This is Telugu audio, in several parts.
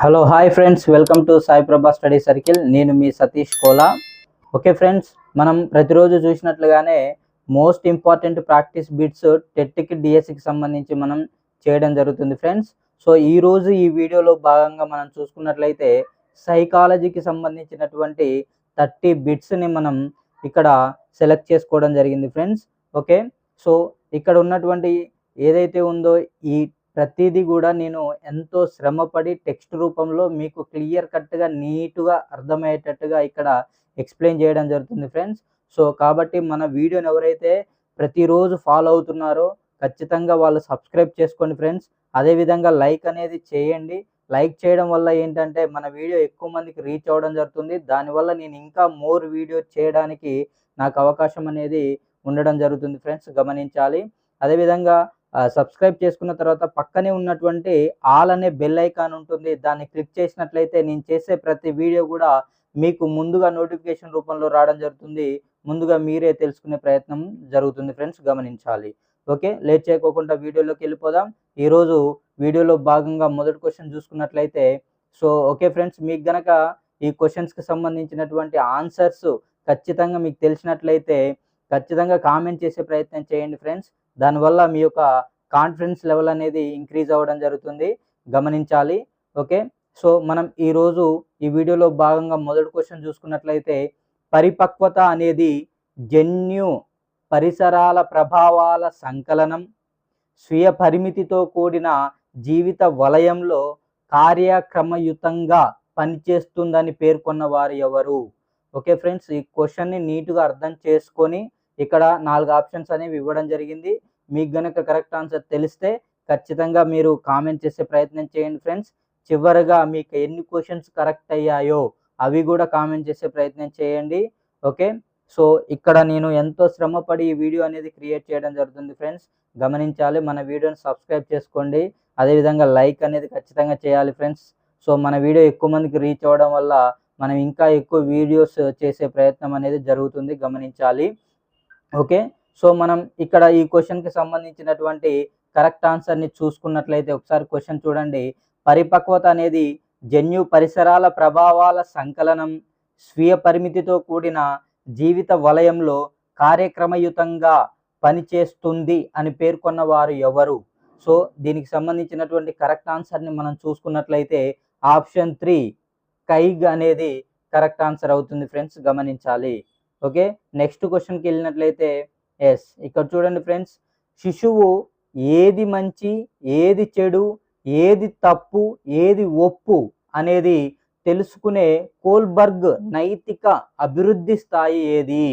Hello hi friends welcome to Sai Prabha study circle నేను మీ సతీష్ కోలా. ఓకే ఫ్రెండ్స్ మనం ప్రతిరోజు చూసినట్లుగానే మోస్ట్ ఇంపార్టెంట్ ప్రాక్టీస్ బిట్స్ టెట్కి డిఎస్సికి సంబంధించి మనం చేయడం జరుగుతుంది ఫ్రెండ్స్ సో ఈ రోజు ఈ వీడియోలో భాగంగా మనం చూసుకున్నట్లయితే సైకాలజీకి సంబంధించినటువంటి థర్టీ బిట్స్ని మనం ఇక్కడ సెలెక్ట్ చేసుకోవడం జరిగింది ఫ్రెండ్స్ ఓకే సో ఇక్కడ ఉన్నటువంటి ఏదైతే ఉందో ఈ ప్రతిదీ కూడా నేను ఎంతో శ్రమపడి టెక్స్ట్ రూపంలో మీకు క్లియర్ కట్గా నీట్గా అర్థమయ్యేటట్టుగా ఇక్కడ ఎక్స్ప్లెయిన్ చేయడం జరుగుతుంది ఫ్రెండ్స్. సో కాబట్టి మన వీడియోని ఎవరైతే ప్రతిరోజు ఫాలో అవుతున్నారో ఖచ్చితంగా వాళ్ళు సబ్స్క్రైబ్ చేసుకోండి ఫ్రెండ్స్. అదేవిధంగా లైక్ అనేది చేయండి. లైక్ చేయడం వల్ల ఏంటంటే మన వీడియో ఎక్కువ మందికి రీచ్ అవ్వడం జరుగుతుంది. దానివల్ల నేను ఇంకా మోర్ వీడియో చేయడానికి నాకు అవకాశం అనేది ఉండడం జరుగుతుంది ఫ్రెండ్స్. గమనించాలి. అదేవిధంగా సబ్స్క్రైబ్ చేసుకున్న తర్వాత పక్కనే ఉన్నటువంటి ఆల్ అనే బెల్ ఐకాన్ ఉంటుంది. దాన్ని క్లిక్ చేసినట్లయితే నేను చేసే ప్రతి వీడియో కూడా మీకు ముందుగా నోటిఫికేషన్ రూపంలో రావడం జరుగుతుంది. ముందుగా మీరే తెలుసుకునే ప్రయత్నం జరుగుతుంది ఫ్రెండ్స్ గమనించాలి. ఓకే లేట్ చేయకోకుండా వీడియోలోకి వెళ్ళిపోదాం. ఈరోజు వీడియోలో భాగంగా మొదటి క్వశ్చన్ చూసుకున్నట్లయితే సో ఓకే ఫ్రెండ్స్ మీకు గనక ఈ క్వశ్చన్స్కి సంబంధించినటువంటి ఆన్సర్స్ ఖచ్చితంగా మీకు తెలిసినట్లయితే ఖచ్చితంగా కామెంట్ చేసే ప్రయత్నం చేయండి ఫ్రెండ్స్. దానివల్ల మీ యొక్క కాన్ఫిడెన్స్ లెవెల్ అనేది ఇంక్రీజ్ అవ్వడం జరుగుతుంది. గమనించాలి. ఓకే? సో మనం ఈరోజు ఈ వీడియోలో భాగంగా మొదటి క్వశ్చన్ చూసుకున్నట్లయితే పరిపక్వత అనేది జన్యు పరిసరాల ప్రభావాల సంకలనం స్వీయ పరిమితితో కూడిన జీవిత వలయంలో కార్యక్రమయుతంగా పనిచేస్తుందని పేర్కొన్న వారు ఎవరు? ఓకే ఫ్రెండ్స్ ఈ క్వశ్చన్ని నీట్గా అర్థం చేసుకొని ఇక్కడ నాలుగు ఆప్షన్స్ అనేవి ఇవ్వడం జరిగింది. మీకు గనక కరెక్ట్ ఆన్సర్ తెలిస్తే ఖచ్చితంగా మీరు కామెంట్ చేసే ప్రయత్నం చేయండి ఫ్రెండ్స్. చివరిగా మీకు ఎన్ని క్వశ్చన్స్ కరెక్ట్ అయ్యాయో అవి కూడా కామెంట్ చేసే ప్రయత్నం చేయండి. ఓకే? సో ఇక్కడ నేను ఎంతో శ్రమపడి ఈ వీడియో అనేది క్రియేట్ చేయడం జరుగుతుంది ఫ్రెండ్స్. గమనించాలి మన వీడియోని సబ్స్క్రైబ్ చేసుకోండి. అదేవిధంగా లైక్ అనేది ఖచ్చితంగా చేయాలి ఫ్రెండ్స్. సో మన వీడియో ఎక్కువ మందికి రీచ్ అవ్వడం వల్ల మనం ఇంకా ఎక్కువ వీడియోస్ చేసే ప్రయత్నం అనేది జరుగుతుంది. గమనించాలి. ఓకే? సో మనం ఇక్కడ ఈ క్వశ్చన్కి సంబంధించినటువంటి కరెక్ట్ ఆన్సర్ని చూసుకున్నట్లయితే ఒకసారి క్వశ్చన్ చూడండి. పరిపక్వత అనేది జన్యు పరిసరాల ప్రభావాల సంకలనం స్వీయ పరిమితితో కూడిన జీవిత వలయంలో కార్యక్రమయుతంగా పనిచేస్తుంది అని పేర్కొన్న వారు ఎవరు? సో దీనికి సంబంధించినటువంటి కరెక్ట్ ఆన్సర్ని మనం చూసుకున్నట్లయితే ఆప్షన్ త్రీ కైగ్ అనేది కరెక్ట్ ఆన్సర్ అవుతుంది ఫ్రెండ్స్ గమనించాలి. ఓకే? నెక్స్ట్ క్వశ్చన్కి వెళ్ళినట్లయితే ఎస్ ఇక్కడ చూడండి ఫ్రెండ్స్ శిశువు ఏది మంచి ఏది చెడు ఏది తప్పు ఏది ఒప్పు అనేది తెలుసుకునే కోల్బర్గ్ నైతిక అభివృద్ధి స్థాయి ఏది?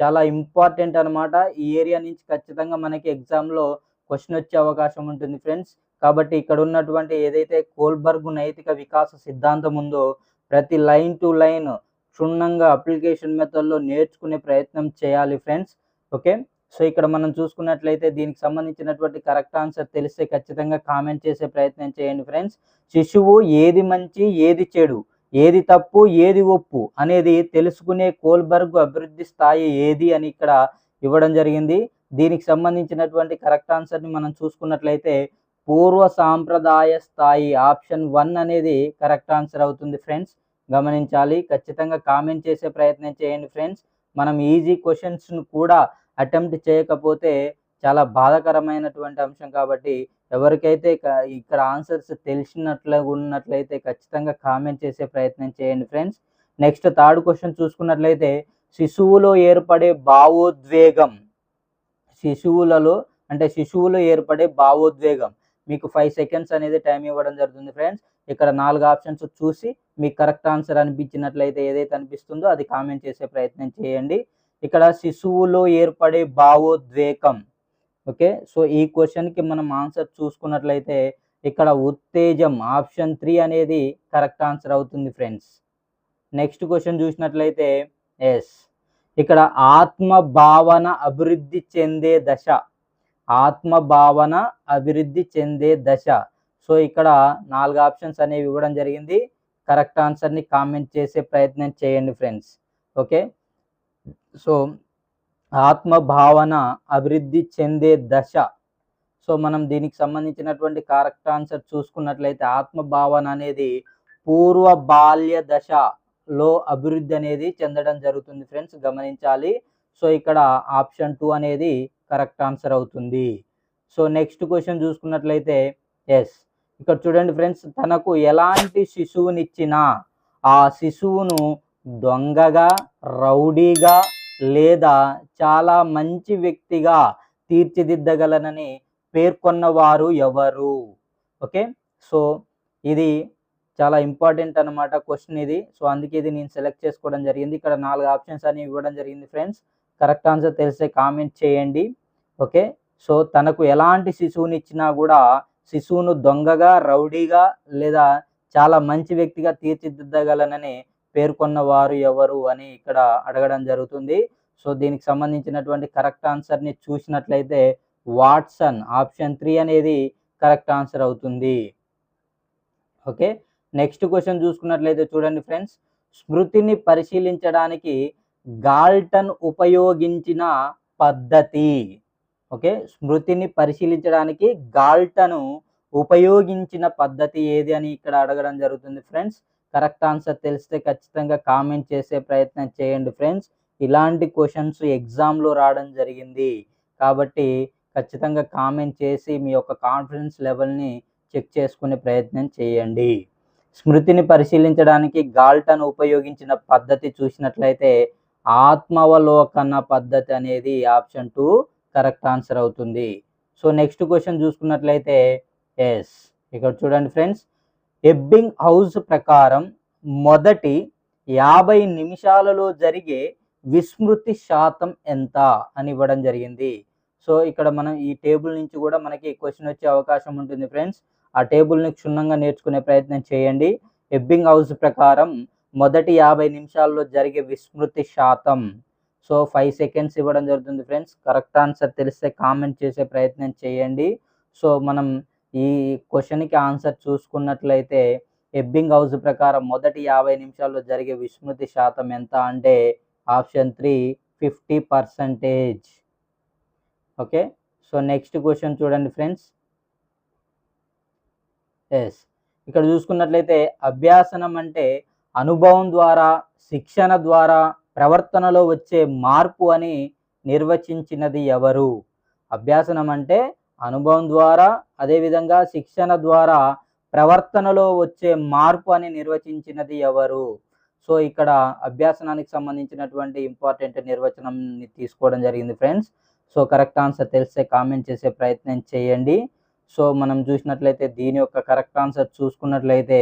చాలా ఇంపార్టెంట్ అనమాట ఈ ఏరియా నుంచి ఖచ్చితంగా మనకి ఎగ్జామ్లో క్వశ్చన్ వచ్చే అవకాశం ఉంటుంది ఫ్రెండ్స్. కాబట్టి ఇక్కడ ఉన్నటువంటి ఏదైతే కోల్బర్గ్ నైతిక వికాస సిద్ధాంతం ఉందో ప్రతి లైన్ టు లైన్ క్షుణ్ణంగా అప్లికేషన్ మెథడ్లో నేర్చుకునే ప్రయత్నం చేయాలి ఫ్రెండ్స్. ఓకే? సో ఇక్కడ మనం చూసుకున్నట్లయితే దీనికి సంబంధించినటువంటి కరెక్ట్ ఆన్సర్ తెలిస్తే ఖచ్చితంగా కామెంట్ చేసే ప్రయత్నం చేయండి ఫ్రెండ్స్. శిశువు ఏది మంచి ఏది చెడు ఏది తప్పు ఏది ఒప్పు అనేది తెలుసుకునే కోల్బర్గ్ అభివృద్ధి స్థాయి ఏది అని ఇక్కడ ఇవ్వడం జరిగింది. దీనికి సంబంధించినటువంటి కరెక్ట్ ఆన్సర్ని మనం చూసుకున్నట్లయితే పూర్వ సాంప్రదాయ స్థాయి ఆప్షన్ వన్ అనేది కరెక్ట్ ఆన్సర్ అవుతుంది ఫ్రెండ్స్. గమనించాలి. ఖచ్చితంగా కామెంట్ చేసే ప్రయత్నం చేయండి ఫ్రెండ్స్. మనం ఈజీ క్వశ్చన్స్ను కూడా అటెంప్ట్ చేయకపోతే చాలా బాధాకరమైనటువంటి అంశం కాబట్టి ఎవరికైతే ఇక్కడ ఆన్సర్స్ తెలిసినట్లు ఉన్నట్లయితే ఖచ్చితంగా కామెంట్ చేసే ప్రయత్నం చేయండి ఫ్రెండ్స్. నెక్స్ట్ థర్డ్ క్వశ్చన్ చూసుకున్నట్లయితే శిశువులో ఏర్పడే భావోద్వేగం. శిశువులలో అంటే శిశువులో ఏర్పడే భావోద్వేగం. మీకు ఫైవ్ సెకండ్స్ అనేది టైం ఇవ్వడం జరుగుతుంది ఫ్రెండ్స్. ఇక్కడ నాలుగు ఆప్షన్స్ చూసి మీకు కరెక్ట్ ఆన్సర్ అనిపించినట్లయితే ఏదైతే అనిపిస్తుందో అది కామెంట్ చేసే ప్రయత్నం చేయండి. ఇక్కడ శిశువులో ఏర్పడే భావోద్వేగం. ఓకే? సో ఈ క్వశ్చన్కి మనం ఆన్సర్ చూసుకున్నట్లయితే ఇక్కడ ఉత్తేజం ఆప్షన్ త్రీ అనేది కరెక్ట్ ఆన్సర్ అవుతుంది ఫ్రెండ్స్. నెక్స్ట్ క్వశ్చన్ చూసినట్లయితే ఎస్. ఇక్కడ ఆత్మ భావన అభివృద్ధి చెందే దశ. ఆత్మ భావన అభివృద్ధి చెందే దశ. సో ఇక్కడ నాలుగు ఆప్షన్స్ అనేవి ఇవ్వడం జరిగింది. కరెక్ట్ ఆన్సర్ని కామెంట్ చేసే ప్రయత్నం చేయండి ఫ్రెండ్స్. ఓకే? సో ఆత్మ భావన అభివృద్ధి చెందే దశ. సో సో మనం దీనికి సంబంధించినటువంటి కరెక్ట్ ఆన్సర్ చూసుకున్నట్లయితే ఆత్మభావన అనేది పూర్వ బాల్య దశలో అభివృద్ధి అనేది చెందడం జరుగుతుంది ఫ్రెండ్స్. గమనించాలి. సో ఇక్కడ ఆప్షన్ టూ అనేది కరెక్ట్ ఆన్సర్ అవుతుంది. సో నెక్స్ట్ క్వశ్చన్ చూసుకున్నట్లయితే ఎస్. ఇక్కడ చూడండి ఫ్రెండ్స్ తనకు ఎలాంటి శిశువునిచ్చినా ఆ శిశువును దొంగగా రౌడీగా లేదా చాలా మంచి వ్యక్తిగా తీర్చిదిద్దగలనని పేర్కొన్నవారు ఎవరు? ఓకే? సో ఇది చాలా ఇంపార్టెంట్ అనమాట క్వశ్చన్ ఇది. సో అందుకే ఇది నేను సెలెక్ట్ చేసుకోవడం జరిగింది. ఇక్కడ నాలుగు ఆప్షన్స్ అనేవి ఇవ్వడం జరిగింది ఫ్రెండ్స్. కరెక్ట్ ఆన్సర్ తెలిస్తే కామెంట్ చేయండి. ఓకే? సో తనకు ఎలాంటి శిశువునిచ్చినా కూడా శిశువును దొంగగా రౌడీగా లేదా చాలా మంచి వ్యక్తిగా తీర్చిదిద్దగలనని పేర్కొన్న వారు ఎవరు అని ఇక్కడ అడగడం జరుగుతుంది. సో దీనికి సంబంధించినటువంటి కరెక్ట్ ఆన్సర్ని చూసినట్లయితే వాట్సన్ ఆప్షన్ త్రీ అనేది కరెక్ట్ ఆన్సర్ అవుతుంది. ఓకే? నెక్స్ట్ క్వశ్చన్ చూసుకున్నట్లయితే చూడండి ఫ్రెండ్స్. స్మృతిని పరిశీలించడానికి గాల్టన్ ఉపయోగించిన పద్ధతి. ఓకే? స్మృతిని పరిశీలించడానికి గాల్టను ఉపయోగించిన పద్ధతి ఏది అని ఇక్కడ అడగడం జరుగుతుంది ఫ్రెండ్స్. కరెక్ట్ ఆన్సర్ తెలిస్తే ఖచ్చితంగా కామెంట్ చేసే ప్రయత్నం చేయండి ఫ్రెండ్స్. ఇలాంటి క్వశ్చన్స్ ఎగ్జామ్లో రావడం జరిగింది. కాబట్టి ఖచ్చితంగా కామెంట్ చేసి మీ యొక్క కాన్ఫిడెన్స్ లెవెల్ని చెక్ చేసుకునే ప్రయత్నం చేయండి. స్మృతిని పరిశీలించడానికి గాల్టన్ ఉపయోగించిన పద్ధతి చూసినట్లయితే ఆత్మవలోకన పద్ధతి అనేది ఆప్షన్ టూ. కరెక్ట్ ఆన్సర్ అవుతుంది. సో నెక్స్ట్ క్వశ్చన్ చూసుకున్నట్లయితే ఎస్. ఇక్కడ చూడండి ఫ్రెండ్స్ ఎబ్బింగ్ హౌస్ ప్రకారం మొదటి యాభై నిమిషాలలో జరిగే విస్మృతి శాతం ఎంత అని ఇవ్వడం జరిగింది. సో ఇక్కడ మనం ఈ టేబుల్ నుంచి కూడా మనకి క్వశ్చన్ వచ్చే అవకాశం ఉంటుంది ఫ్రెండ్స్. ఆ టేబుల్ని క్షుణ్ణంగా నేర్చుకునే ప్రయత్నం చేయండి. ఎబ్బింగ్ హౌస్ ప్రకారం మొదటి యాభై నిమిషాల్లో జరిగే విస్మృతి శాతం. సో ఫైవ్ సెకండ్స్ ఇవ్వడం జరుగుతుంది ఫ్రెండ్స్ కరెక్ట్ ఆన్సర్ తెలిస్తే కామెంట్ చేసే ప్రయత్నం చేయండి. సో మనం ఈ క్వశ్చన్కి ఆన్సర్ చూసుకున్నట్లయితే ఎబ్బింగ్ హౌస్ ప్రకారం మొదటి యాభై నిమిషాల్లో జరిగే విస్మృతి శాతం ఎంత అంటే option three fifty percentage okay so next question చూడండి ఫ్రెండ్స్ ఎస్ ఇక్కడ చూసుకున్నట్లయితే అభ్యాసనం అంటే అనుభవం ద్వారా శిక్షణ ద్వారా ప్రవర్తనలో వచ్చే మార్పు అని నిర్వచించినది ఎవరు? అభ్యాసనం అంటే అనుభవం ద్వారా అదేవిధంగా శిక్షణ ద్వారా ప్రవర్తనలో వచ్చే మార్పు అని నిర్వచించినది ఎవరు? సో ఇక్కడ అభ్యాసనానికి సంబంధించినటువంటి ఇంపార్టెంట్ నిర్వచనం తీసుకోవడం జరిగింది ఫ్రెండ్స్. సో కరెక్ట్ ఆన్సర్ తెలిస్తే కామెంట్ చేసే ప్రయత్నం చేయండి. సో మనం చూసినట్లయితే దీని యొక్క కరెక్ట్ ఆన్సర్ చూసుకున్నట్లయితే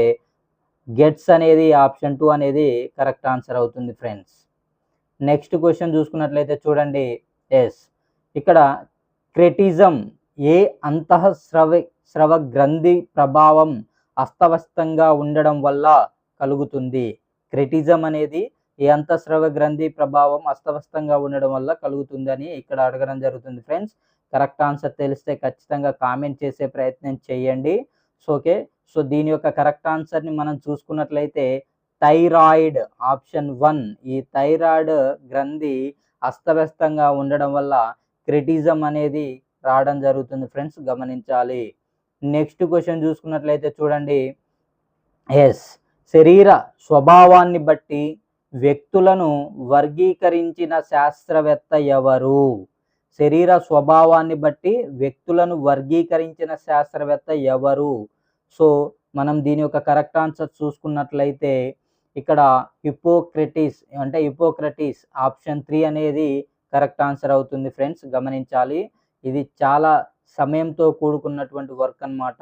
గెట్స్ అనేది ఆప్షన్ టూ అనేది కరెక్ట్ ఆన్సర్ అవుతుంది ఫ్రెండ్స్. నెక్స్ట్ క్వశ్చన్ చూసుకున్నట్లయితే చూడండి. ఎస్ ఇక్కడ క్రెటిజం ఏ అంతఃస్రవ స్రవ గ్రంథి ప్రభావం అస్తవ్యస్తంగా ఉండడం వల్ల కలుగుతుంది? క్రెటిజం అనేది ఏ అంతఃస్రవ గ్రంథి ప్రభావం అస్తవ్యస్తంగా ఉండడం వల్ల కలుగుతుంది అని ఇక్కడ అడగడం జరుగుతుంది ఫ్రెండ్స్. కరెక్ట్ ఆన్సర్ తెలిస్తే ఖచ్చితంగా కామెంట్ చేసే ప్రయత్నం చేయండి. సో ఓకే సో దీని యొక్క కరెక్ట్ ఆన్సర్ని మనం చూసుకున్నట్లయితే థైరాయిడ్ ఆప్షన్ వన్. ఈ థైరాయిడ్ గ్రంథి అస్తవ్యస్తంగా ఉండడం వల్ల క్రిటిజం అనేది రావడం జరుగుతుంది ఫ్రెండ్స్ గమనించాలి. నెక్స్ట్ క్వశ్చన్ చూసుకున్నట్లయితే చూడండి. ఎస్. శరీర స్వభావాన్ని బట్టి వ్యక్తులను వర్గీకరించిన శాస్త్రవేత్త ఎవరు? శరీర స్వభావాన్ని బట్టి వ్యక్తులను వర్గీకరించిన శాస్త్రవేత్త ఎవరు? సో మనం దీని యొక్క కరెక్ట్ ఆన్సర్ చూసుకున్నట్లయితే ఇక్కడ హిపోక్రటిస్ అంటే హిపోక్రటిస్ ఆప్షన్ త్రీ అనేది కరెక్ట్ ఆన్సర్ అవుతుంది ఫ్రెండ్స్ గమనించాలి. ఇది చాలా సమయంతో కూడుకున్నటువంటి వర్క్ అన్నమాట.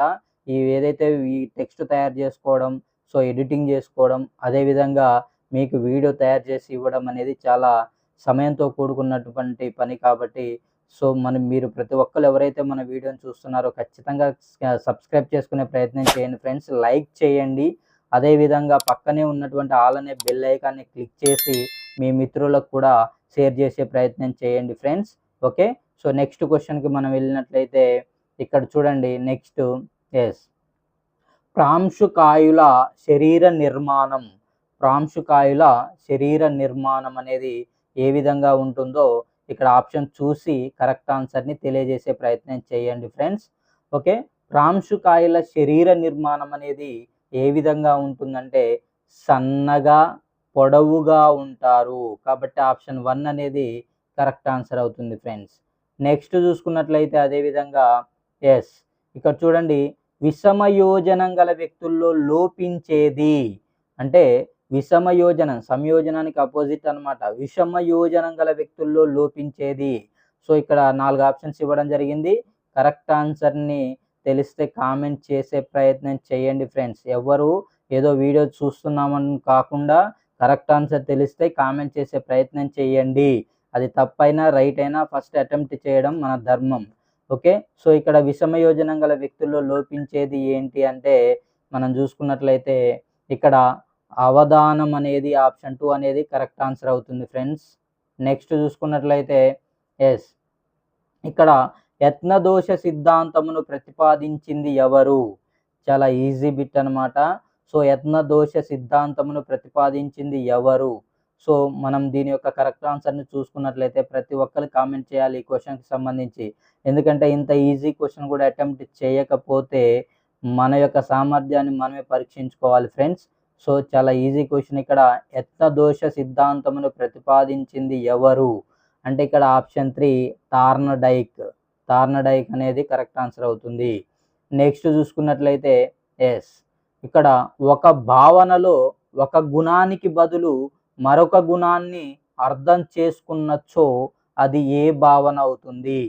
ఈ ఏదైతే ఈ టెక్స్ట్ తయారు చేసుకోవడం సో ఎడిటింగ్ చేసుకోవడం అదేవిధంగా మీకు వీడియో తయారు చేసి ఇవ్వడం అనేది చాలా సమయంతో కూడుకున్నటువంటి పని కాబట్టి సో మనం మీరు ప్రతి ఒక్కరు ఎవరైతే మన వీడియోని చూస్తున్నారో ఖచ్చితంగా సబ్స్క్రైబ్ చేసుకునే ప్రయత్నం చేయండి ఫ్రెండ్స్. లైక్ చేయండి. అదేవిధంగా పక్కనే ఉన్నటువంటి ఆల్ అనే బెల్ ఐకాన్ని క్లిక్ చేసి మీ మిత్రులకు కూడా షేర్ చేసే ప్రయత్నం చేయండి ఫ్రెండ్స్ ఓకే సో నెక్స్ట్ క్వశ్చన్కి మనం వెళ్ళినట్లయితే ఇక్కడ చూడండి. నెక్స్ట్ ఎస్ ప్రాంశుకాయుల శరీర నిర్మాణం. ప్రాంశుకాయుల శరీర నిర్మాణం అనేది ఏ విధంగా ఉంటుందో ఇక్కడ ఆప్షన్ చూసి కరెక్ట్ ఆన్సర్ని తెలియజేసే ప్రయత్నం చేయండి ఫ్రెండ్స్ ఓకే ప్రాంశుకాయల శరీర నిర్మాణం అనేది ఏ విధంగా ఉంటుందంటే సన్నగా పొడవుగా ఉంటారు. కాబట్టి ఆప్షన్ వన్ అనేది కరెక్ట్ ఆన్సర్ అవుతుంది ఫ్రెండ్స్. నెక్స్ట్ చూసుకున్నట్లయితే అదేవిధంగా ఎస్. ఇక్కడ చూడండి విషమయోజనం గల వ్యక్తుల్లో లోపించేది. అంటే విషమయోజనం సంయోజనానికి అపోజిట్ అనమాట విషమయోజనం గల వ్యక్తుల్లో లోపించేది. సో ఇక్కడ నాలుగు ఆప్షన్స్ ఇవ్వడం జరిగింది. కరెక్ట్ ఆన్సర్ని తెలిస్తే కామెంట్ చేసే ప్రయత్నం చేయండి ఫ్రెండ్స్. ఎవరు ఏదో వీడియో చూస్తున్నామని కాకుండా కరెక్ట్ ఆన్సర్ తెలిస్తే కామెంట్ చేసే ప్రయత్నం చేయండి. అది తప్పైనా రైట్ అయినా ఫస్ట్ అటెంప్ట్ చేయడం మన ధర్మం. ఓకే? సో ఇక్కడ విషమయోజనం గల వ్యక్తుల్లో లోపించేది ఏంటి అంటే మనం చూసుకున్నట్లయితే ఇక్కడ అవధానం అనేది ఆప్షన్ టూ అనేది కరెక్ట్ ఆన్సర్ అవుతుంది ఫ్రెండ్స్. నెక్స్ట్ చూసుకున్నట్లయితే ఎస్. ఇక్కడ యత్నదోష సిద్ధాంతమును ప్రతిపాదించింది ఎవరు? చాలా ఈజీ బిట్ అనమాట సో యత్నదోష సిద్ధాంతమును ప్రతిపాదించింది ఎవరు? సో మనం దీని యొక్క కరెక్ట్ ఆన్సర్ని చూసుకున్నట్లయితే ప్రతి ఒక్కరు కామెంట్ చేయాలి ఈ క్వశ్చన్కి సంబంధించి. ఎందుకంటే ఇంత ఈజీ క్వశ్చన్ కూడా అటెంప్ట్ చేయకపోతే మన యొక్క సామర్థ్యాన్ని మనమే పరీక్షించుకోవాలి ఫ్రెండ్స్ సో చాలా ఈజీ క్వశ్చన్ ఇక్కడ. యత్నదోష సిద్ధాంతమును ప్రతిపాదించింది ఎవరు? అంటే ఇక్కడ ఆప్షన్ త్రీ తార్నడైక్. తార్నడైక్ అనేది కరెక్ట్ ఆన్సర్ అవుతుంది. నెక్స్ట్ చూసుకున్నట్లయితే ఎస్. ఇక్కడ ఒక భావనలో ఒక గుణానికి బదులు మరొక గుణాన్ని అర్థం చేసుకున్నచో అది ఏ భావన అవుతుంది?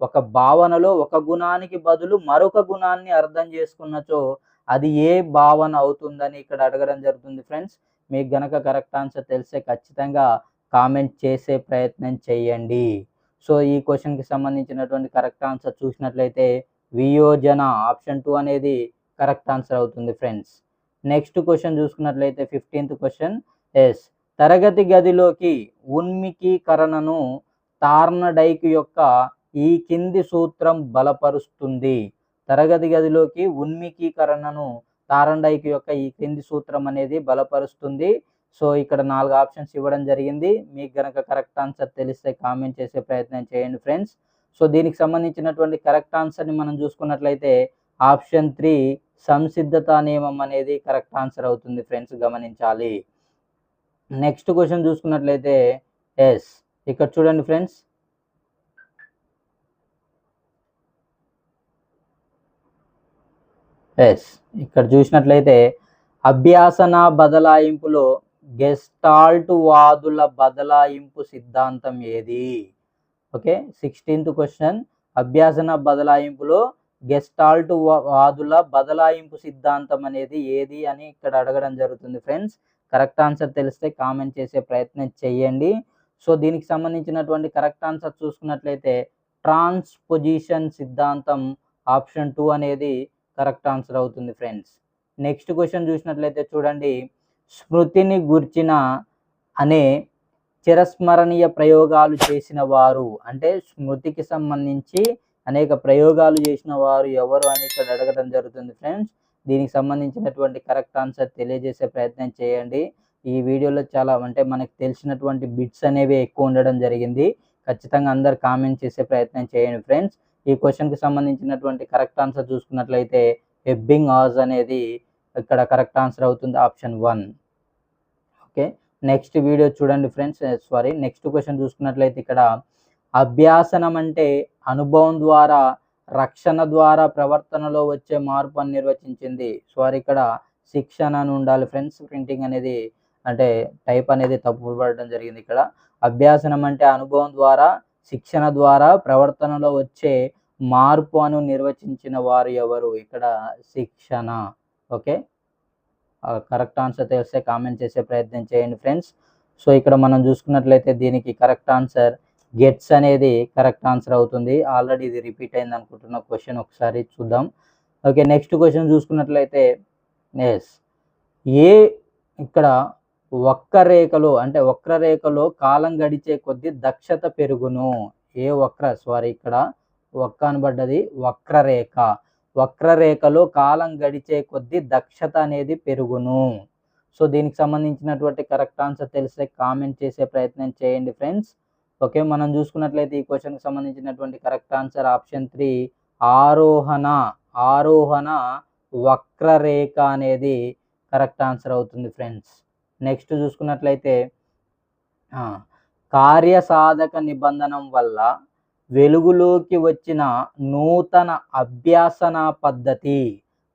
ఒక భావనలో ఒక గుణానికి బదులు మరొక గుణాన్ని అర్థం చేసుకున్నచో అది ఏ భావన అవుతుందని ఇక్కడ అడగడం జరుగుతుంది ఫ్రెండ్స్. మీకు గనక కరెక్ట్ ఆన్సర్ తెలిస్తే ఖచ్చితంగా కామెంట్ చేసే ప్రయత్నం చేయండి. సో ఈ క్వశ్చన్కి సంబంధించినటువంటి కరెక్ట్ ఆన్సర్ చూసినట్లయితే వియోజన ఆప్షన్ టూ అనేది కరెక్ట్ ఆన్సర్ అవుతుంది ఫ్రెండ్స్. నెక్స్ట్ క్వశ్చన్ చూసుకున్నట్లయితే ఫిఫ్టీన్త్ క్వశ్చన్ ఎస్. తరగతి గదిలోకి ఉన్మికీకరణను తార్నడైక్ యొక్క ఈ కింది సూత్రం బలపరుస్తుంది. తరగతి గదిలోకి ఉన్మికీకరణను తారండైక్ యొక్క ఈ క్రింది సూత్రం అనేది బలపరుస్తుంది. సో ఇక్కడ నాలుగు ఆప్షన్స్ ఇవ్వడం జరిగింది. మీకు గనక కరెక్ట్ ఆన్సర్ తెలిస్తే కామెంట్ చేసే ప్రయత్నం చేయండి ఫ్రెండ్స్. సో దీనికి సంబంధించినటువంటి కరెక్ట్ ఆన్సర్ని మనం చూసుకున్నట్లయితే ఆప్షన్ త్రీ సంసిద్ధత నియమం అనేది కరెక్ట్ ఆన్సర్ అవుతుంది ఫ్రెండ్స్. గమనించాలి. నెక్స్ట్ క్వశ్చన్ చూసుకున్నట్లయితే ఎస్. ఇక్కడ చూడండి ఫ్రెండ్స్. ఎస్. ఇక్కడ చూసినట్లయితే అభ్యాసన బదలాయింపులో గెస్టాల్ట్ వాదుల బదలాయింపు సిద్ధాంతం ఏది? Okay sixteenth question. అభ్యాసన బదలాయింపులో గెస్టాల్ట్ వాదుల బదలాయింపు సిద్ధాంతం అనేది ఏది అని ఇక్కడ అడగడం జరుగుతుంది ఫ్రెండ్స్. కరెక్ట్ ఆన్సర్ తెలిస్తే కామెంట్ చేసే ప్రయత్నం చేయండి. సో దీనికి సంబంధించినటువంటి కరెక్ట్ ఆన్సర్ చూసుకున్నట్లయితే ట్రాన్స్పొజిషన్ సిద్ధాంతం ఆప్షన్ టూ అనేది కరెక్ట్ ఆన్సర్ అవుతుంది ఫ్రెండ్స్. నెక్స్ట్ క్వశ్చన్ చూసినట్లయితే చూడండి. స్మృతిని గుర్చిన అనే చిరస్మరణీయ ప్రయోగాలు చేసిన వారు అంటే స్మృతికి సంబంధించి అనేక ప్రయోగాలు చేసిన వారు ఎవరు అని ఇక్కడ అడగడం జరుగుతుంది ఫ్రెండ్స్. దీనికి సంబంధించినటువంటి కరెక్ట్ ఆన్సర్ తెలియజేసే ప్రయత్నం చేయండి. ఈ వీడియోలో చాలా అంటే మనకు తెలిసినటువంటి బిట్స్ అనేవి ఎక్కువ ఉండడం జరిగింది. ఖచ్చితంగా అందరు కామెంట్ చేసే ప్రయత్నం చేయండి ఫ్రెండ్స్. ఈ క్వశ్చన్కి సంబంధించినటువంటి కరెక్ట్ ఆన్సర్ చూసుకున్నట్లయితే ఎబ్బింగ్ ఆజ్ అనేది ఇక్కడ కరెక్ట్ ఆన్సర్ అవుతుంది option one. Okay next video చూడండి friends. Eh, sorry next question చూసుకున్నట్లయితే ఇక్కడ అభ్యాసనం అంటే అనుభవం ద్వారా రక్షణ ద్వారా ప్రవర్తనలో వచ్చే మార్పు అని నిర్వచించింది. సారీ ఇక్కడ శిక్షణ అని ఉండాలి ఫ్రెండ్స్. ప్రింటింగ్ అనేది అంటే టైప్ అనేది తప్పు పడడం జరిగింది ఇక్కడ. అభ్యాసనం అంటే అనుభవం ద్వారా శిక్షణ ద్వారా ప్రవర్తనలో వచ్చే మార్పు అను నిర్వచించిన వారు ఎవరు? ఇక్కడ శిక్షణ. ఓకే? కరెక్ట్ ఆన్సర్ తెలిస్తే కామెంట్ చేసే ప్రయత్నం చేయండి ఫ్రెండ్స్. సో ఇక్కడ మనం చూసుకున్నట్లయితే దీనికి కరెక్ట్ ఆన్సర్ గెట్స్ అనేది కరెక్ట్ ఆన్సర్ అవుతుంది. ఆల్రెడీ ఇది రిపీట్ అయింది అనుకుంటున్న క్వశ్చన్ ఒకసారి చూద్దాం. ఓకే నెక్స్ట్ క్వశ్చన్ చూసుకున్నట్లయితే ఎస్ ఏ ఇక్కడ వక్రరేఖలో అంటే వక్రరేఖలో కాలం గడిచే కొద్దీ దక్షత పెరుగును. ఏ వక్ర సారీ ఇక్కడ వక్క అనబడ్డది వక్రరేఖ వక్రరేఖలో కాలం గడిచే కొద్దీ దక్షత అనేది పెరుగును. సో దీనికి సంబంధించినటువంటి కరెక్ట్ ఆన్సర్ తెలిస్తే కామెంట్ చేసే ప్రయత్నం చేయండి ఫ్రెండ్స్. ఓకే మనం చూసుకున్నట్లయితే ఈ క్వశ్చన్కి సంబంధించినటువంటి కరెక్ట్ ఆన్సర్ ఆప్షన్ త్రీ ఆరోహణ ఆరోహణ వక్రరేఖ అనేది కరెక్ట్ ఆన్సర్ అవుతుంది ఫ్రెండ్స్. నెక్స్ట్ చూసుకున్నట్లయితే కార్యసాధక నిబంధనం వల్ల వెలుగులోకి వచ్చిన నూతన అభ్యాసన పద్ధతి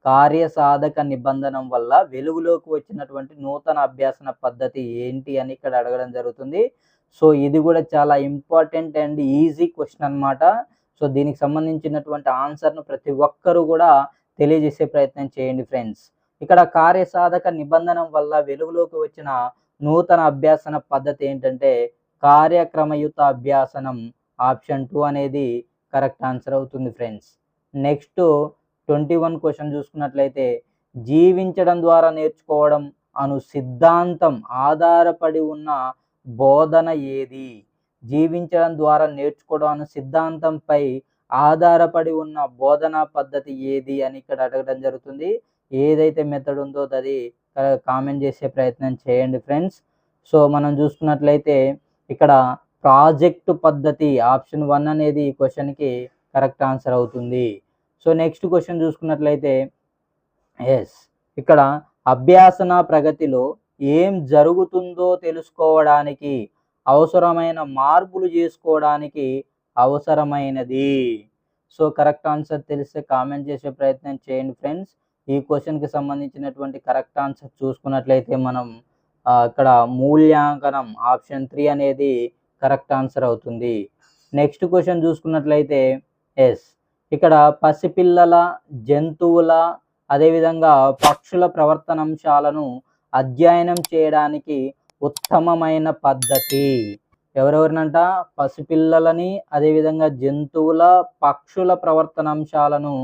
కార్యసాధక నిబంధనం వల్ల వెలుగులోకి వచ్చినటువంటి నూతన అభ్యాసన పద్ధతి ఏంటి అని ఇక్కడ అడగడం జరుగుతుంది. సో ఇది కూడా చాలా ఇంపార్టెంట్ అండ్ ఈజీ క్వశ్చన్ అన్నమాట. సో దీనికి సంబంధించినటువంటి ఆన్సర్ను ప్రతి ఒక్కరూ కూడా తెలియజేసే ప్రయత్నం చేయండి ఫ్రెండ్స్. ఇక్కడ కార్యసాధక నిబంధనం వల్ల వెలుగులోకి వచ్చిన నూతన అభ్యాసన పద్ధతి ఏంటంటే కార్యక్రమయుత అభ్యాసనం. ఆప్షన్ టూ అనేది కరెక్ట్ ఆన్సర్ అవుతుంది friends. Next twenty one question చూసుకున్నట్లయితే జీవించడం ద్వారా నేర్చుకోవడం అను సిద్ధాంతం ఆధారపడి ఉన్న బోధన ఏది? జీవించడం ద్వారా నేర్చుకోవడం అను సిద్ధాంతంపై ఆధారపడి ఉన్న బోధనా పద్ధతి ఏది అని ఇక్కడ అడగడం జరుగుతుంది. ఏదైతే మెథడ్ ఉందో అది కామెంట్ చేసే ప్రయత్నం చేయండి ఫ్రెండ్స్. సో మనం చూసుకున్నట్లయితే ఇక్కడ ప్రాజెక్టు పద్ధతి ఆప్షన్ వన్ అనేది ఈ క్వశ్చన్కి కరెక్ట్ ఆన్సర్ అవుతుంది. సో నెక్స్ట్ క్వశ్చన్ చూసుకున్నట్లయితే ఎస్ ఇక్కడ అభ్యాసన ప్రగతిలో ఏం జరుగుతుందో తెలుసుకోవడానికి అవసరమైన మార్పులు చేసుకోవడానికి అవసరమైనది. సో కరెక్ట్ ఆన్సర్ తెలిస్తే కామెంట్ చేసే ప్రయత్నం చేయండి ఫ్రెండ్స్. ఈ క్వశ్చన్కి సంబంధించినటువంటి కరెక్ట్ ఆన్సర్ చూసుకున్నట్లయితే మనం ఇక్కడ మూల్యాంకనం ఆప్షన్ త్రీ అనేది కరెక్ట్ ఆన్సర్ అవుతుంది. నెక్స్ట్ క్వశ్చన్ చూసుకున్నట్లయితే ఎస్. ఇక్కడ పసిపిల్లల జంతువుల అదేవిధంగా పక్షుల ప్రవర్తనాంశాలను అధ్యయనం చేయడానికి ఉత్తమమైన పద్ధతి. ఎవరెవరినంట? పసిపిల్లలని అదేవిధంగా జంతువుల పక్షుల ప్రవర్తనాంశాలను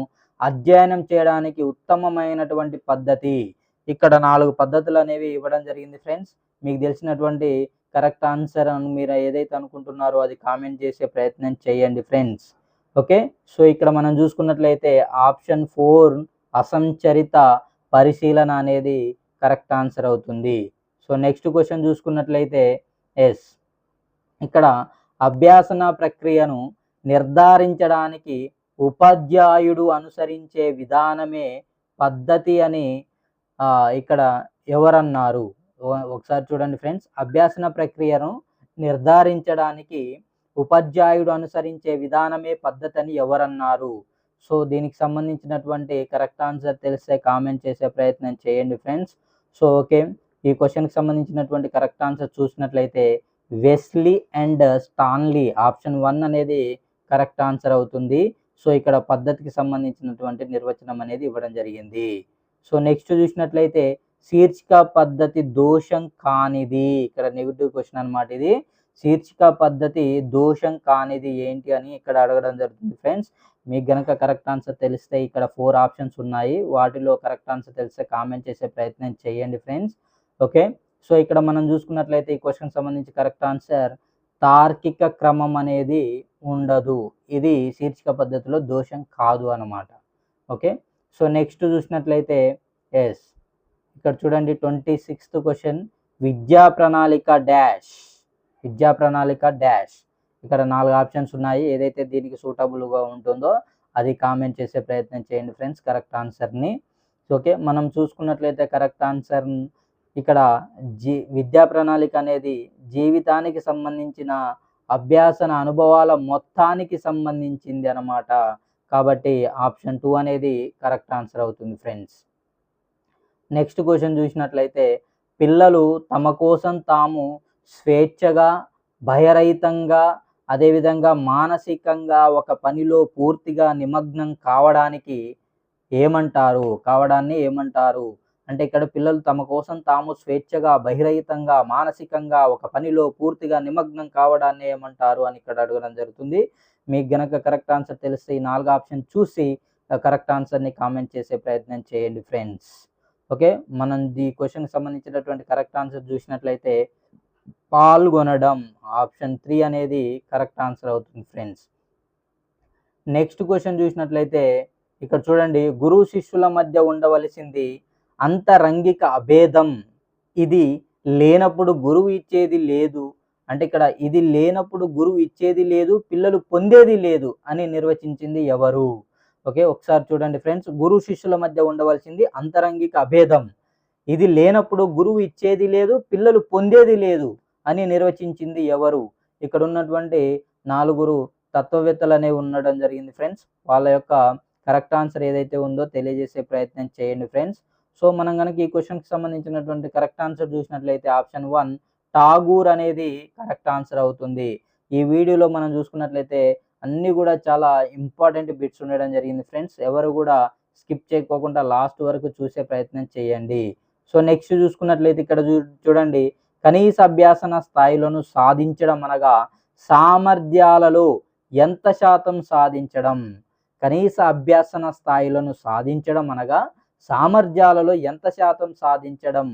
అధ్యయనం చేయడానికి ఉత్తమమైనటువంటి పద్ధతి. ఇక్కడ నాలుగు పద్ధతులు అనేవి ఇవ్వడం జరిగింది ఫ్రెండ్స్. మీకు తెలిసినటువంటి కరెక్ట్ ఆన్సర్ అని మీరు ఏదైతే అనుకుంటున్నారో అది కామెంట్ చేసే ప్రయత్నం చేయండి ఫ్రెండ్స్. ఓకే? సో ఇక్కడ మనం చూసుకున్నట్లయితే ఆప్షన్ ఫోర్ అసంచరిత పరిశీలన అనేది కరెక్ట్ ఆన్సర్ అవుతుంది. సో నెక్స్ట్ క్వశ్చన్ చూసుకున్నట్లయితే ఎస్. ఇక్కడ అభ్యాసన ప్రక్రియను నిర్ధారించడానికి ఉపాధ్యాయుడు అనుసరించే విధానమే పద్ధతి అని ఇక్కడ ఎవరన్నారు? ఒకసారి చూడండి ఫ్రెండ్స్. అభ్యాసన ప్రక్రియను నిర్ధారించడానికి ఉపాధ్యాయుడు అనుసరించే విధానమే పద్ధతి అని ఎవరన్నారు? సో దీనికి సంబంధించినటువంటి కరెక్ట్ ఆన్సర్ తెలిస్తే కామెంట్ చేసే ప్రయత్నం చేయండి ఫ్రెండ్స్. So okay. ఈ క్వశ్చన్కి సంబంధించినటువంటి కరెక్ట్ ఆన్సర్ చూసినట్లయితే Wesley and Stanley option one అనేది కరెక్ట్ ఆన్సర్ అవుతుంది. సో ఇక్కడ పద్ధతికి సంబంధించినటువంటి నిర్వచనం అనేది ఇవ్వడం జరిగింది. సో నెక్స్ట్ చూసినట్లయితే శీర్షిక పద్ధతి దోషం కానిది. ఇక్కడ నెగిటివ్ క్వశ్చన్ అన్నమాట ఇది. శీర్షిక పద్ధతి దోషం కానిది ఏంటి అని ఇక్కడ అడగడం జరుగుతుంది ఫ్రెండ్స్ మీకు గనక కరెక్ట్ ఆన్సర్ తెలిస్తే ఇక్కడ ఫోర్ ఆప్షన్స్ ఉన్నాయి. వాటిలో కరెక్ట్ ఆన్సర్ తెలిస్తే కామెంట్ చేసే ప్రయత్నం చేయండి ఫ్రెండ్స్ ఓకే సో ఇక్కడ మనం చూసుకున్నట్లయితే ఈ క్వశ్చన్ సంబంధించి కరెక్ట్ ఆన్సర్ తార్కిక క్రమం అనేది ఉండదు. ఇది శీర్షిక పద్ధతిలో దోషం కాదు అన్నమాట. ఓకే సో నెక్స్ట్ చూసినట్లయితే ఎస్ ఇక్కడ చూడండి ట్వంటీ సిక్స్త్ క్వశ్చన్ విద్యా ప్రణాళిక డాష్. విద్యా ప్రణాళిక డాష్. ఇక్కడ నాలుగు ఆప్షన్స్ ఉన్నాయి. ఏదైతే దీనికి సూటబుల్గా ఉంటుందో అది కామెంట్ చేసే ప్రయత్నం చేయండి ఫ్రెండ్స్. కరెక్ట్ ఆన్సర్ని. ఓకే మనం చూసుకున్నట్లయితే కరెక్ట్ ఆన్సర్ ఇక్కడ జీ విద్యా ప్రణాళిక అనేది జీవితానికి సంబంధించిన అభ్యాసన అనుభవాల మొత్తానికి సంబంధించింది అనమాట కాబట్టి ఆప్షన్ టూ అనేది కరెక్ట్ ఆన్సర్ అవుతుంది ఫ్రెండ్స్. నెక్స్ట్ క్వశ్చన్ చూసినట్లయితే పిల్లలు తమ కోసం తాము స్వేచ్ఛగా భయరహితంగా అదేవిధంగా మానసికంగా ఒక పనిలో పూర్తిగా నిమగ్నం కావడానికి ఏమంటారు? కావడాన్ని ఏమంటారు? అంటే ఇక్కడ పిల్లలు తమ కోసం తాము స్వేచ్ఛగా బహిరహితంగా మానసికంగా ఒక పనిలో పూర్తిగా నిమగ్నం కావడాన్ని ఏమంటారు అని ఇక్కడ అడగడం జరుగుతుంది. మీకు గనక కరెక్ట్ ఆన్సర్ తెలిస్తే ఈ నాలుగు ఆప్షన్ చూసి కరెక్ట్ ఆన్సర్ని కామెంట్ చేసే ప్రయత్నం చేయండి ఫ్రెండ్స్. ఓకే? మనం ఈ క్వశ్చన్కి సంబంధించినటువంటి కరెక్ట్ ఆన్సర్ చూసినట్లయితే పాల్గొనడం ఆప్షన్ త్రీ అనేది కరెక్ట్ ఆన్సర్ అవుతుంది ఫ్రెండ్స్. నెక్స్ట్ క్వశ్చన్ చూసినట్లయితే ఇక్కడ చూడండి గురువు శిష్యుల మధ్య ఉండవలసింది అంతరంగిక అభేదం. ఇది లేనప్పుడు గురువు ఇచ్చేది లేదు. అంటే ఇక్కడ ఇది లేనప్పుడు గురువు ఇచ్చేది లేదు పిల్లలు పొందేది లేదు అని నిర్వచించింది ఎవరు? ఓకే ఒకసారి చూడండి ఫ్రెండ్స్. గురు శిష్యుల మధ్య ఉండవలసింది అంతరంగిక అభేదం. ఇది లేనప్పుడు గురువు ఇచ్చేది లేదు పిల్లలు పొందేది లేదు అని నిర్వచించింది ఎవరు? ఇక్కడ ఉన్నటువంటి నాలుగురు తత్వవేత్తలు అనేవి ఉండడం జరిగింది ఫ్రెండ్స్. వాళ్ళ యొక్క కరెక్ట్ ఆన్సర్ ఏదైతే ఉందో తెలియజేసే ప్రయత్నం చేయండి ఫ్రెండ్స్. సో మనం కనుక ఈ క్వశ్చన్కి సంబంధించినటువంటి కరెక్ట్ ఆన్సర్ చూసినట్లయితే ఆప్షన్ వన్ టాగూర్ అనేది కరెక్ట్ ఆన్సర్ అవుతుంది. ఈ వీడియోలో మనం చూసుకున్నట్లయితే అన్నీ కూడా చాలా ఇంపార్టెంట్ బిట్స్ ఉండడం జరిగింది ఫ్రెండ్స్. ఎవరు కూడా స్కిప్ చేయకోకుండా లాస్ట్ వరకు చూసే ప్రయత్నం చేయండి. సో నెక్స్ట్ చూసుకున్నట్లయితే ఇక్కడ చూ చూడండి. కనీస అభ్యాసన స్థాయిలను సాధించడం అనగా సామర్థ్యాలలో ఎంత శాతం సాధించడం? కనీస అభ్యాసన స్థాయిలను సాధించడం అనగా సామర్థ్యాలలో ఎంత శాతం సాధించడం?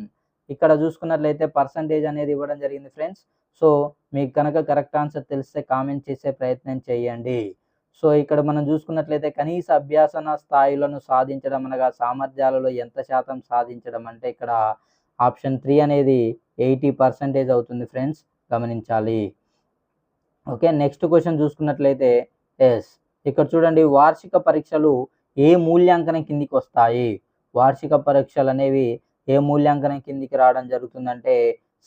ఇక్కడ చూసుకున్నట్లయితే పర్సంటేజ్ అనేది ఇవ్వడం జరిగింది ఫ్రెండ్స్ సో మీకు కనుక కరెక్ట్ ఆన్సర్ తెలిస్తే కామెంట్ చేసే ప్రయత్నం చేయండి. సో ఇక్కడ మనం చూసుకున్నట్లయితే కనీస అభ్యాసన స్థాయిలను సాధించడం అనగా సామర్థ్యాలలో ఎంత శాతం సాధించడం అంటే ఇక్కడ ఆప్షన్ త్రీ అనేది ఎయిటీ పర్సెంటేజ్ అవుతుంది ఫ్రెండ్స్ గమనించాలి. ఓకే నెక్స్ట్ క్వశ్చన్ చూసుకున్నట్లయితే ఎస్ ఇక్కడ చూడండి వార్షిక పరీక్షలు ఏ మూల్యాంకనం కిందికి వస్తాయి? వార్షిక పరీక్షలు అనేవి ఏ మూల్యాంకనం కిందికి రావడం జరుగుతుందంటే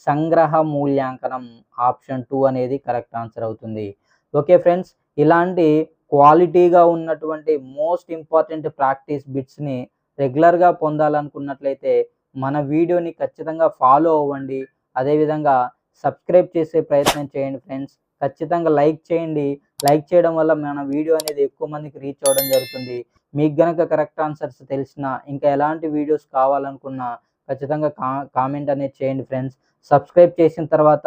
సంగ్రహ మూల్యాంకనం ఆప్షన్ టూ అనేది కరెక్ట్ ఆన్సర్ అవుతుంది. ఓకే ఫ్రెండ్స్ ఇలాంటి క్వాలిటీగా ఉన్నటువంటి మోస్ట్ ఇంపార్టెంట్ ప్రాక్టీస్ బిట్స్ని రెగ్యులర్గా పొందాలనుకున్నట్లయితే మన వీడియోని ఖచ్చితంగా ఫాలో అవ్వండి. అదేవిధంగా సబ్స్క్రైబ్ చేసే ప్రయత్నం చేయండి ఫ్రెండ్స్. ఖచ్చితంగా లైక్ చేయండి. లైక్ చేయడం వల్ల మన వీడియో అనేది ఎక్కువ మందికి రీచ్ అవ్వడం జరుగుతుంది. మీకు గనక కరెక్ట్ ఆన్సర్స్ తెలిసిన ఇంకా ఎలాంటి వీడియోస్ కావాలనుకున్నా ఖచ్చితంగా కా కామెంట్ అనేది చేయండి ఫ్రెండ్స్ సబ్స్క్రైబ్ చేసిన తర్వాత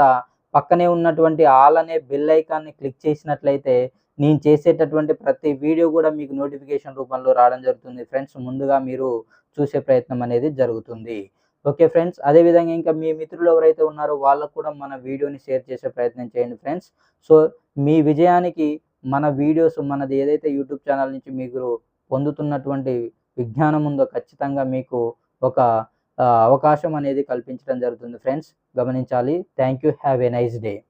పక్కనే ఉన్నటువంటి ఆల్ అనే బెల్ ఐకాన్ని క్లిక్ చేసినట్లయితే నేను చేసేటటువంటి ప్రతి వీడియో కూడా మీకు నోటిఫికేషన్ రూపంలో రావడం జరుగుతుంది. ఫ్రెండ్స్ ముందుగా మీరు చూసే ప్రయత్నం అనేది జరుగుతుంది. ఓకే ఫ్రెండ్స్ అదేవిధంగా ఇంకా మీ మిత్రులు ఎవరైతే ఉన్నారో వాళ్ళకు కూడా మన వీడియోని షేర్ చేసే ప్రయత్నం చేయండి ఫ్రెండ్స్ సో మీ విజయానికి మన వీడియోస్ మనది ఏదైతే యూట్యూబ్ ఛానల్ నుంచి మీరు పొందుతున్నటువంటి విజ్ఞానం ఉందో ఖచ్చితంగా మీకు ఒక అవకాశం అనేది కల్పించడం జరుగుతుంది ఫ్రెండ్స్. గమనించాలి. Thank you. Have a nice day.